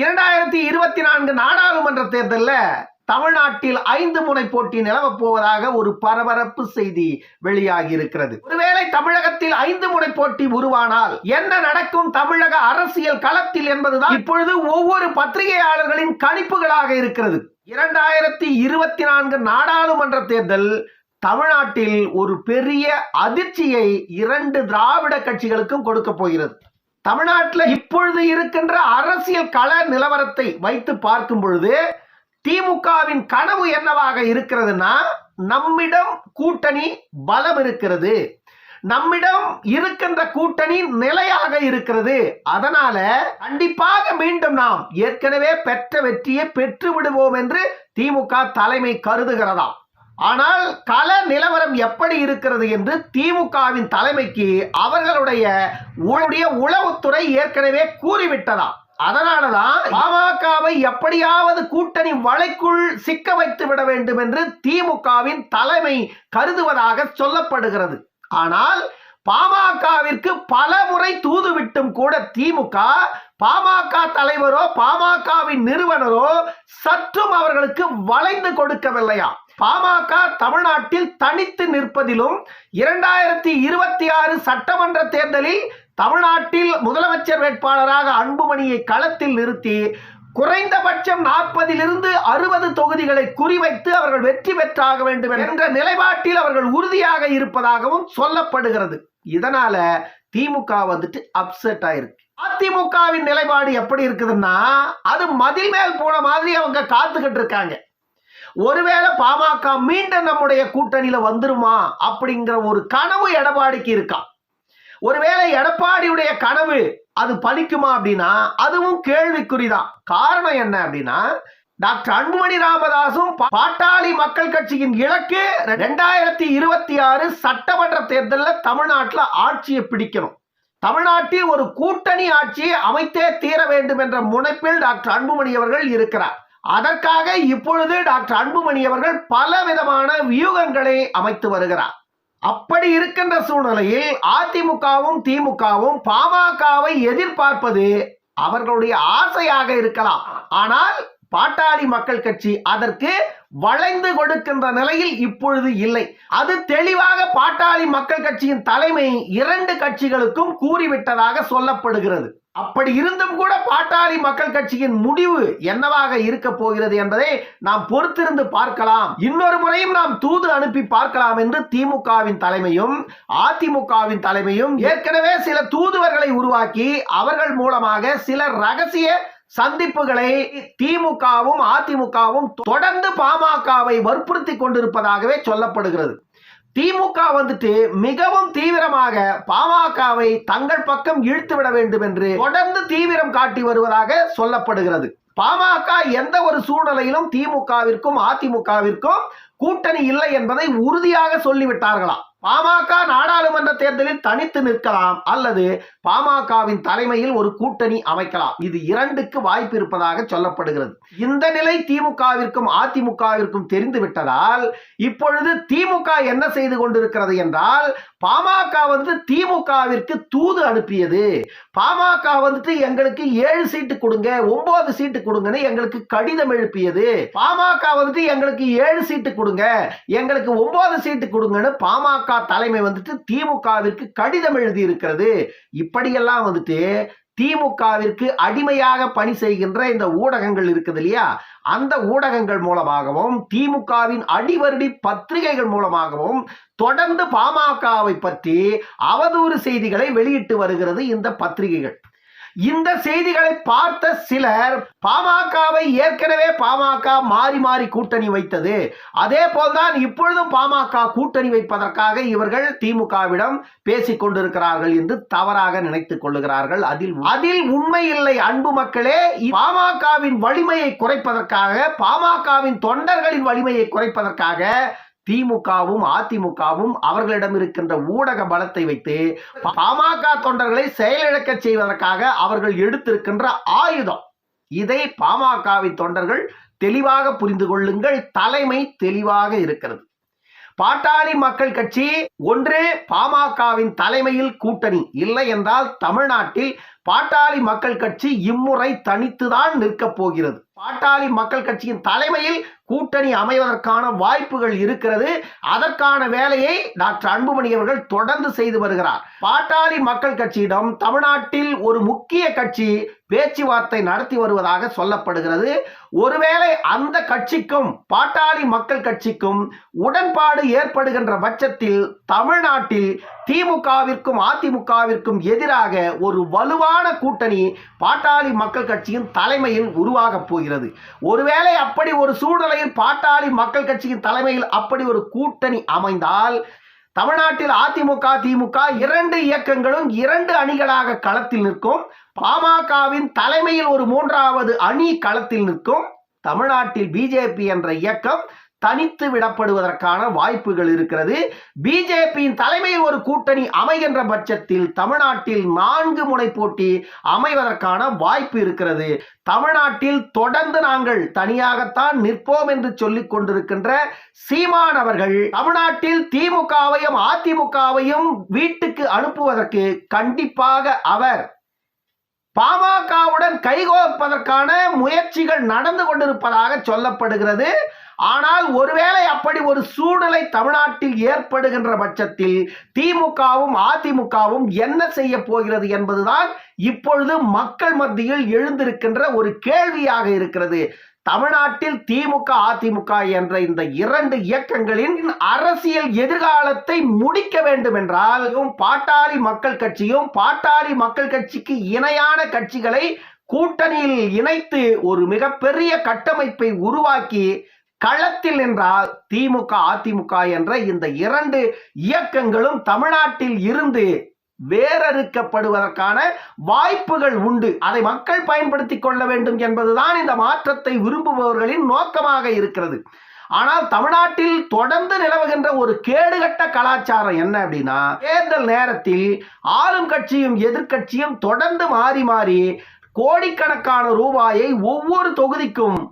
இரண்டாயிரத்தி இருபத்தி நான்கு நாடாளுமன்ற தேர்தலில் தமிழ்நாட்டில் ஐந்து முனை போட்டி நிலவப் போவதாக ஒரு பரபரப்பு செய்தி வெளியாகி இருக்கிறது ஒருவேளை தமிழகத்தில் ஐந்து முனை போட்டி உருவானால் என்ன நடக்கும்? தமிழக அரசியல் களத்தில் என்பதுதான் இப்பொழுது ஒவ்வொரு பத்திரிகையாளர்களின் கணிப்புகளாக இருக்கிறது. இரண்டாயிரத்தி இருபத்தி நான்கு நாடாளுமன்ற தேர்தல் தமிழ்நாட்டில் ஒரு பெரிய அதிர்ச்சியை இரண்டு திராவிட கட்சிகளுக்கும் கொடுக்க போகிறது. தமிழ்நாட்டில் இப்பொழுது இருக்கின்ற அரசியல் கள நிலவரத்தை வைத்து பார்க்கும் பொழுது திமுகவின் கனவு என்னவாக இருக்கிறதுனா நம்மிடம் கூட்டணி பலம் இருக்கிறது. நம்மிடம் இருக்கின்ற கூட்டணி நிலையாக இருக்கிறது. அதனால கண்டிப்பாக மீண்டும் நாம் ஏற்கனவே பெற்ற வெற்றியை பெற்று விடுவோம் என்று திமுக தலைமை கருதுகிறதாம். ஆனால் கள நிலவரம் எப்படி இருக்கிறது என்று திமுகவின் தலைமைக்கு அவர்களுடைய உடைய உளவுத்துறை ஏற்கனவே கூறிவிட்டதாம். அதனாலதான் பாமகவை எப்படியாவது கூட்டணி வலைக்குள் சிக்க வைத்து விட வேண்டும் என்று திமுகவின் தலைமை கருதுவதாக சொல்லப்படுகிறது. ஆனால் பாமகவிற்கு பல முறை தூதுவிட்டும் கூட திமுக பாமக தலைவரோ பாமகவின் நிறுவனரோ சற்றும் அவர்களுக்கு வளைந்து கொடுக்கவில்லையா பாமக தமிழ்நாட்டில் தனித்து நிற்பதிலும் இரண்டாயிரத்தி இருபத்தி ஆறு சட்டமன்ற தேர்தலில் தமிழ்நாட்டில் முதலமைச்சர் வேட்பாளராக அன்புமணியை களத்தில் நிறுத்தி குறைந்தபட்சம் நாற்பதிலிருந்து அறுபது தொகுதிகளை குறிவைத்து அவர்கள் வெற்றி பெற்றாக வேண்டும் என்ற நிலைப்பாட்டில் அவர்கள் உறுதியாக இருப்பதாகவும் சொல்லப்படுகிறது. இதனால திமுக வந்துட்டு அப்செட் ஆயிருக்கு. அதிமுகவின் நிலைப்பாடு எப்படி இருக்குதுன்னா அது மதில் மேல் போன மாதிரி அவங்க காத்துக்கிட்டு இருக்காங்க. ஒருவேளை பாமக மீண்டும் நம்முடைய கூட்டணியில வந்துருமா அப்படிங்கிற ஒரு கனவு எடப்பாடிக்கு இருக்கான் ஒருவேளை எடப்பாடியுடைய கனவு அது பலிக்குமா அப்படின்னா அதுவும் கேள்விக்குறிதான். காரணம் என்ன அப்படின்னா டாக்டர் அன்புமணி ராமதாசும் பாட்டாளி மக்கள் கட்சியின் இலக்கு ரெண்டாயிரத்தி இருபத்தி ஆறு சட்டமன்ற தேர்தலில் தமிழ்நாட்டில் ஆட்சியை பிடிக்கணும். தமிழ்நாட்டில் ஒரு கூட்டணி ஆட்சியை அமைத்தே தீர வேண்டும் என்ற முனைப்பில் டாக்டர் அன்புமணி அவர்கள் இருக்கிறார். அதற்காக இப்பொழுது டாக்டர் அன்புமணி அவர்கள் பல விதமான வியூகங்களை அமைத்து வருகிறார். அப்படி இருக்கின்ற சூழ்நிலையில் அதிமுகவும் திமுகவும் பாமகவை எதிர்பார்ப்பது அவர்களுடைய ஆசையாக இருக்கலாம். ஆனால் பாட்டாளி மக்கள் கட்சி அதற்கு வளைந்து கொடுக்கின்ற நிலையில் இப்பொழுது இல்லை. அது தெளிவாக பாட்டாளி மக்கள் கட்சியின் தலைமை இரண்டு கட்சிகளுக்கும் கூறிவிட்டதாக சொல்லப்படுகிறது. அப்படி இருந்தும் கூட பாட்டாளி மக்கள் கட்சியின் முடிவு என்னவாக இருக்க போகிறது என்பதை நாம் பொறுத்திருந்து பார்க்கலாம். இன்னொரு முறையும் நாம் தூது அனுப்பி பார்க்கலாம் என்று திமுகவின் தலைமையும் அதிமுகவின் தலைமையும் ஏற்கனவே சில தூதுவர்களை உருவாக்கி அவர்கள் மூலமாக சில ரகசிய சந்திப்புகளை திமுகவும் அதிமுகவும் தொடர்ந்து பாமகவை வற்புறுத்தி கொண்டிருப்பதாகவே சொல்லப்படுகிறது. திமுக வந்துட்டு மிகவும் தீவிரமாக பாமகவை தங்கள் பக்கம் இழுத்து விட வேண்டும் என்று தொடர்ந்து தீவிரம் காட்டி வருவதாக சொல்லப்படுகிறது. பாமக எந்த ஒரு சூழ்நிலையிலும் திமுகவிற்கும் அதிமுகவிற்கும் கூட்டணி இல்லை என்பதை உறுதியாக சொல்லிவிட்டார்களாம் பாமக நாடாளுமன்ற தேர்தலில் தனித்து நிற்கலாம் அல்லது பாமகவின் தலைமையில் ஒரு கூட்டணி அமைக்கலாம். இது இரண்டுக்கு வாய்ப்பு இருப்பதாக சொல்லப்படுகிறது. இந்த நிலை திமுகவிற்கும் அதிமுகவிற்கும் தெரிந்து விட்டதால் இப்பொழுது திமுக என்ன செய்து கொண்டிருக்கிறது என்றால் பாமக வந்து திமுகவிற்கு தூது அனுப்பியது. பாமக வந்துட்டு எங்களுக்கு ஏழு சீட்டு கொடுங்க ஒன்பது சீட்டு கொடுங்கன்னு எங்களுக்கு கடிதம் எழுப்பியது. பாமக வந்துட்டு எங்களுக்கு ஏழு சீட்டு கொடுங்க எங்களுக்கு ஒன்பது சீட்டு கொடுங்கன்னு பாமக தலைமை வந்துட்டு திமுகவிற்கு கடிதம் எழுதி இருக்கிறது இப்படியெல்லாம் வந்துட்டு திமுகவிற்கு அடிமையாக பணி செய்கின்ற இந்த ஊடகங்கள் இருக்குது இல்லையா? அந்த ஊடகங்கள் மூலமாகவும் திமுகவின் அடிவருடி பத்திரிகைகள் மூலமாகவும் தொடர்ந்து பாமகவை பற்றி அவதூறு செய்திகளை வெளியிட்டு வருகிறது இந்த பத்திரிகைகள். இந்த செய்திகளை பார்த்த சிலர் பாமகவை ஏற்கனவே பாமக மாறி மாறி கூட்டணி வைத்தது. அதே போல்தான் இப்பொழுதும் பாமக கூட்டணி வைப்பதற்காக இவர்கள் திமுகவிடம் பேசிக் கொண்டிருக்கிறார்கள் என்று தவறாக நினைத்துக் கொள்ளுகிறார்கள். அதில் அதில் உண்மை இல்லை. அன்பு மக்களே பாமகவின் வலிமையை குறைப்பதற்காக பாமகவின் தொண்டர்களின் வலிமையை குறைப்பதற்காக திமுகவும் அதிமுகவும் அவர்களிடம் இருக்கின்ற ஊடக பலத்தை வைத்து பாமக தொண்டர்களை செயலிழக்க செய்வதற்காக அவர்கள் எடுத்திருக்கின்ற ஆயுதம். இதை பாமகவின் தொண்டர்கள் தெளிவாக புரிந்து கொள்ளுங்கள். தலைமை தெளிவாக இருக்கிறது. பாட்டாளி மக்கள் கட்சி ஒன்று பாமகவின் தலைமையில் கூட்டணி இல்லை என்றால் தமிழ்நாட்டில் பாட்டாளி மக்கள் கட்சி இம்முறை தனித்துதான் நிற்கப் போகிறது. பாட்டாளி மக்கள் கட்சியின் தலைமையில் கூட்டணி அமைவதற்கான வாய்ப்புகள் இருக்கிறது. அதற்கான வேலையை டாக்டர் அன்புமணி அவர்கள் தொடர்ந்து செய்து வருகிறார். பாட்டாளி மக்கள் கட்சியிடம் தமிழ்நாட்டில் ஒரு முக்கிய கட்சி பேச்சுவார்த்தை நடத்தி வருவதாக சொல்லப்படுகிறது. ஒருவேளை அந்த கட்சிக்கும் பாட்டாளி மக்கள் கட்சிக்கும் உடன்பாடு ஏற்படுகின்ற பட்சத்தில் தமிழ்நாட்டில் திமுகவிற்கும் அதிமுகவிற்கும் எதிராக ஒரு வலுவான கூட்டணி பாட்டாளி மக்கள் கட்சியின் தலைமையில் உருவாகப் போகிறது. ஒருவேளை அப்படி ஒரு சூழ்நிலையில் பாட்டாளி மக்கள் கட்சியின் தலைமையில் அப்படி ஒரு கூட்டணி அமைந்தால் தமிழ்நாட்டில் அதிமுக திமுக இரண்டு இயக்கங்களும் இரண்டு அணிகளாக களத்தில் நிற்கும். பாமகவின் தலைமையில் ஒரு மூன்றாவது அணி களத்தில் நிற்கும். தமிழ்நாட்டில் பிஜேபி என்ற இயக்கம் தனித்து விடப்படுவதற்கான வாய்ப்புகள் இருக்கிறது. பிஜேபியின் தலைமையில் ஒரு கூட்டணி அமைகின்ற பட்சத்தில் தமிழ்நாட்டில் நான்கு முனை போட்டி அமைவதற்கான வாய்ப்பு இருக்கிறது. தமிழ்நாட்டில் தொடர்ந்து நாங்கள் தனியாகத்தான் நிற்போம் என்று சொல்லிக் கொண்டிருக்கின்ற சீமான் அவர்கள் தமிழ்நாட்டில் திமுகவையும் அதிமுகவையும் வீட்டுக்கு அனுப்புவதற்கு கண்டிப்பாக அவர் பாமகவுடன் கைகோப்பதற்கான முயற்சிகள் நடந்து கொண்டிருப்பதாக சொல்லப்படுகிறது. ஆனால் ஒருவேளை அப்படி ஒரு சூழ்நிலை தமிழ்நாட்டில் ஏற்படுகின்ற பட்சத்தில் திமுகவும் அதிமுகவும் என்ன செய்ய போகிறது என்பதுதான் இப்பொழுது மக்கள் மத்தியில் எழுந்திருக்கின்ற ஒரு கேள்வியாக இருக்கிறது. தமிழ்நாட்டில் திமுக அதிமுக என்ற இந்த இரண்டு இயக்கங்களின் அரசியல் எதிர்காலத்தை முடிக்க வேண்டும் என்றால் பாட்டாளி மக்கள் கட்சியும் பாட்டாளி மக்கள் கட்சிக்கு இணையான கட்சிகளை கூட்டணியில் இணைத்து ஒரு மிகப்பெரிய கட்டமைப்பை உருவாக்கி களத்தில் என்றால் திமுக அதிமுக என்ற இந்த இரண்டு இயக்கங்களும் தமிழ்நாட்டில் இருந்து வேறறுக்கப்படுவதற்கான வாய்ப்புகள் உண்டு. அதை மக்கள் பயன்படுத்திக் கொள்ள வேண்டும் என்பதுதான் இந்த மாற்றத்தை விரும்புபவர்களின் நோக்கமாக இருக்கிறது. ஆனால் தமிழ்நாட்டில் தொடர்ந்து நிலவுகின்ற ஒரு கேடுகட்ட கலாச்சாரம் என்ன அப்படின்னா தேர்தல் நேரத்தில் ஆளும் கட்சியும் எதிர்க்கட்சியும் தொடர்ந்து மாறி மாறி கோடிக்கணக்கான ரூபாயை ஒவ்வொரு தொகுதிக்கும்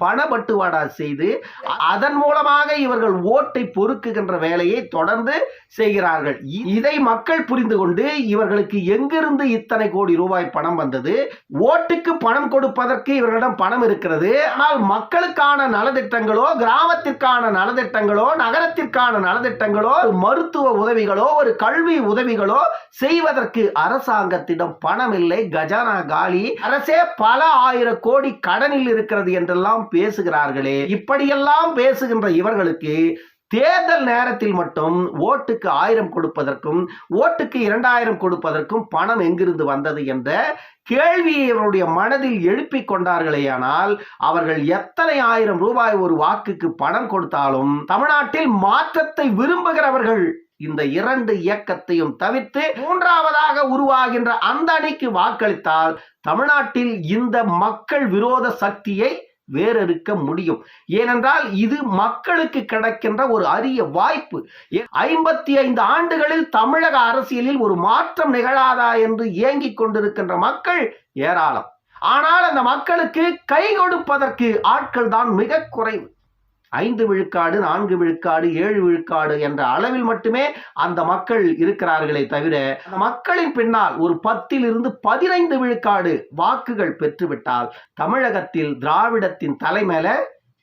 பணப்பட்டுவாடா செய்து அதன் மூலமாக இவர்கள் ஓட்டை பொறுக்குகின்ற வேலையை தொடர்ந்து செய்கிறார்கள். இ- இதை மக்கள் புரிந்து கொண்டு இவர்களுக்கு எங்கிருந்து இத்தனை கோடி ரூபாய் பணம் வந்தது? ஓட்டுக்கு பணம் கொடுப்பதற்கு இவர்களிடம் பணம் இருக்கிறது. ஆனால் மக்களுக்கான நலத்திட்டங்களோ கிராமத்திற்கான நலத்திட்டங்களோ நகரத்திற்கான நலத்திட்டங்களோ மருத்துவ உதவிகளோ ஒரு கல்வி உதவிகளோ செய்வதற்கு அரசாங்கத்திடம் பணம் இல்லை கஜானா காலி. அரசே பல ஆயிரம் கோடி கடனில் இருக்கிறது என்றெல்லாம் பேசுகிறார்களே. இப்படியெல்லாம் பேசுகின்ற இவர்களுக்கு தேர்தல் நேரத்தில் மட்டும் ஓட்டுக்கு ஆயிரம் கொடுப்பதற்கும் ஓட்டுக்கு இரண்டாயிரம் கொடுப்பதற்கும் பணம் எங்கிருந்து வந்தது என்ற கேள்வியை இவருடைய மனதில் எழுப்பிக் கொண்டார்களேயானால் அவர்கள் எத்தனை ஆயிரம் ரூபாய் ஒரு வாக்குக்கு பணம் கொடுத்தாலும் தமிழ்நாட்டில் மாற்றத்தை விரும்புகிறவர்கள் இந்த இரண்டு இயக்கத்தையும் தவிர்த்து மூன்றாவதாக உருவாகின்ற அந்த அணிக்கு வாக்களித்தால் தமிழ்நாட்டில் இந்த மக்கள் விரோத சக்தியை வேறறுக்க முடியும். ஏனென்றால் இது மக்களுக்கு கிடைக்கின்ற ஒரு அரிய வாய்ப்பு. ஐம்பத்தி ஐந்து ஆண்டுகளில் தமிழக அரசியலில் ஒரு மாற்றம் நிகழாதா என்று ஏங்கிக் கொண்டிருக்கின்ற மக்கள் ஏராளம். ஆனால் அந்த மக்களுக்கு கை கொடுப்பதற்கு ஆட்கள் தான் மிக குறைவு. ஐந்து விழுக்காடு நான்கு விழுக்காடு ஏழு விழுக்காடு என்ற அளவில் மட்டுமே அந்த மக்கள் இருக்கிறார்களே தவிர அந்த மக்களின் பின்னால் ஒரு பத்தில் இருந்து பதினைந்து விழுக்காடு வாக்குகள் பெற்றுவிட்டால் தமிழகத்தில் திராவிடத்தின் தலைமையில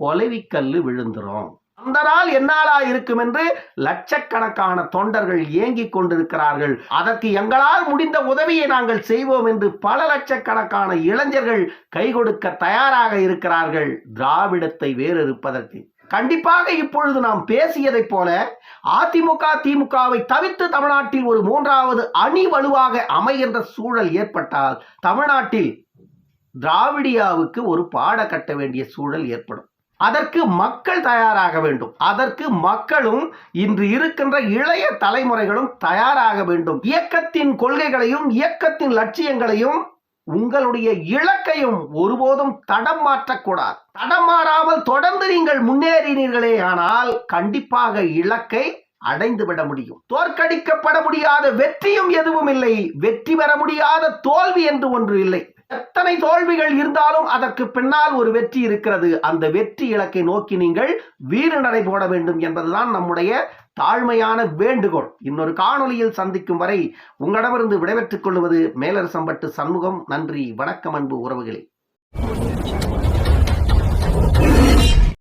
கொலைவிக்கல்லு விழுந்துரும். அந்த நாள் என்னாலா இருக்கும் என்று லட்சக்கணக்கான தொண்டர்கள் ஏங்கிக் கொண்டிருக்கிறார்கள். அதற்கு எங்களால் முடிந்த உதவியை நாங்கள் செய்வோம் என்று பல லட்சக்கணக்கான இளைஞர்கள் கை கொடுக்க தயாராக இருக்கிறார்கள். திராவிடத்தை வேறறுப்பதற்கு கண்டிப்பாக இப்பொழுது நாம் பேசியதைப் போல அதிமுக திமுகவை தவிர்த்து தமிழ்நாட்டில் ஒரு மூன்றாவது அணி வலுவாக அமைகின்ற சூழல் ஏற்பட்டால் தமிழ்நாட்டில் திராவிடியாவுக்கு ஒரு பாட கட்ட வேண்டிய சூழல் ஏற்படும். அதற்கு மக்கள் தயாராக வேண்டும். அதற்கு மக்களும் இன்று இருக்கின்ற இளைய தலைமுறைகளும் தயாராக வேண்டும். இயக்கத்தின் கொள்கைகளையும் இயக்கத்தின் லட்சியங்களையும் உங்களுடைய இலக்கையும் ஒருபோதும் தடம் மாற்றக்கூடாது. தடம் மாறாமல் தொடர்ந்து நீங்கள் முன்னேறினீர்களே ஆனால் கண்டிப்பாக இலக்கை அடைந்து விட முடியும். தோற்கடிக்கப்பட முடியாத வெற்றியும் எதுவும் இல்லை. வெற்றி பெற முடியாத தோல்வி என்று ஒன்று இல்லை. எத்தனை தோல்விகள் இருந்தாலும் அதற்கு பின்னால் ஒரு வெற்றி இருக்கிறது. அந்த வெற்றி இலக்கை நோக்கி நீங்கள் வீறு நடை போட வேண்டும் என்பதுதான் நம்முடைய தாழ்மையான வேண்டுகோள். இன்னொரு காணொலியில் சந்திக்கும் வரை உங்களிடமிருந்து விடைபெற்றுக் கொள்வது மேலரசம்பட்டு சண்முகம். நன்றி வணக்கம் அன்பு உறவுகளே.